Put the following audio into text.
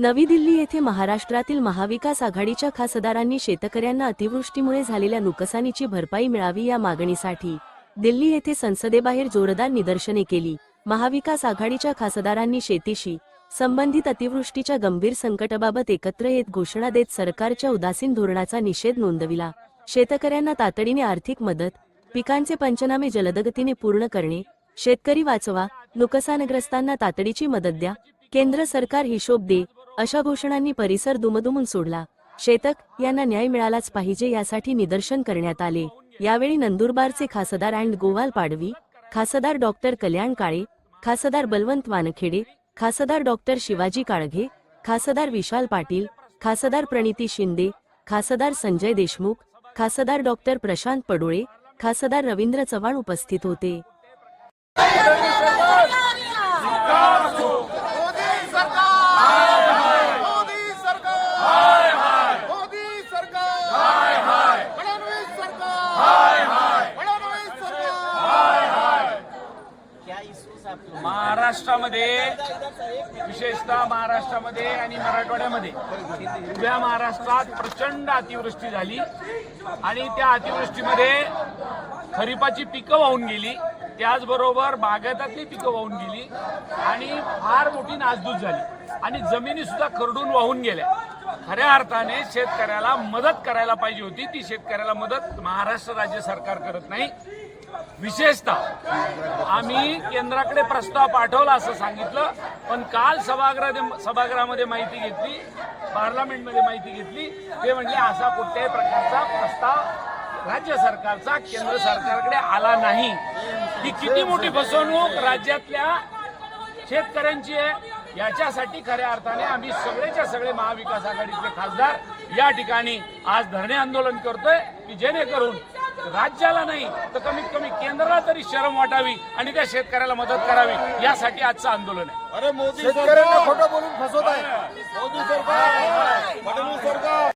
नवी दिल्ली येथे महाराष्ट्रातील महाविकास आघाडीच्या खासदारांनी शेतकऱ्यांना अतिवृष्टीमुळे झालेल्या नुकसानीची भरपाई मिळावी या मागणीसाठी दिल्ली येथे संसदेबाहेर जोरदार निदर्शने केली. महाविकास आघाडीच्या खासदारांनी शेतीशी संबंधित अतिवृष्टीच्या गंभीर संकटाबाबत एकत्र येत घोषणा देत सरकारच्या उदासीन धोरणाचा निषेध नोंदविला. शेतकऱ्यांना तातडीने आर्थिक मदत पिकांचे पंचनामे जलदगतीने पूर्ण करणे शेतकरी वाचवा नुकसानग्रस्तांना तातडीची मदत द्या केंद्र सरकार हिशोब दे अशा घोषणांनी परिसर दुमदुमून सोडला. शेतक यांना न्याय मिळालाच पाहिजे यासाठी निदर्शन करण्यात आले. यावेळी नंदुरबारचे खासदार अँड गोवाल पाडवी खासदार डॉक्टर कल्याण काळे खासदार बलवंत वानखेडे खासदार डॉक्टर शिवाजी काळघे खासदार विशाल पाटील खासदार प्रणिती शिंदे खासदार संजय देशमुख खासदार डॉक्टर प्रशांत पडोळे खासदार रवींद्र चव्हाण उपस्थित होते मोदी सरकार मोदी सरकार मोदी सरकार फडणवीस सरकार फडणवीस सरकार महाराष्ट्रामध्ये विशेषतः महाराष्ट्रामध्ये आणि मराठवाड्यामध्ये उभ्या महाराष्ट्रात प्रचंड अतिवृष्टी झाली. आणि त्या अतिवृष्टीमध्ये खरीपाची पिकं वाहून गेली. त्याचबरोबर बागायतातली पिकं वाहून गेली. आणि फार मोठी नासधूस झाली. आणि जमिनी सुद्धा खरडून वाहून गेल्या. खऱ्या अर्थाने शेतकऱ्याला मदत करायला पाहिजे होती. ती शेतकऱ्याला मदत महाराष्ट्र राज्य सरकार करत नाही. विशेषतः आम्ही केंद्राकडे प्रस्ताव पाठवला असं सांगितलं पण काल सभागृह सभागृहामध्ये माहिती घेतली पार्लमेंटमध्ये माहिती घेतली. ते म्हणले असा कुठल्याही प्रकारचा प्रस्ताव राज्य सरकारचा केंद्र सरकारकडे आला नाही. ही किती मोठी फसवणूक राज्यातल्या शेतकऱ्यांची आहे. याच्यासाठी खऱ्या अर्थाने आम्ही सगळेच्या सगळे महाविकास आघाडीचे खासदार या ठिकाणी आज धरणे आंदोलन करतोय की जेणेकरून राज्याला नाही तर कमीत कमी केंद्राला तरी शरम वाटावी आणि त्या शेतकऱ्याला मदत करावी. यासाठी आजचं आंदोलन आहे. अरे मोदी शेतकऱ्यांना खोटं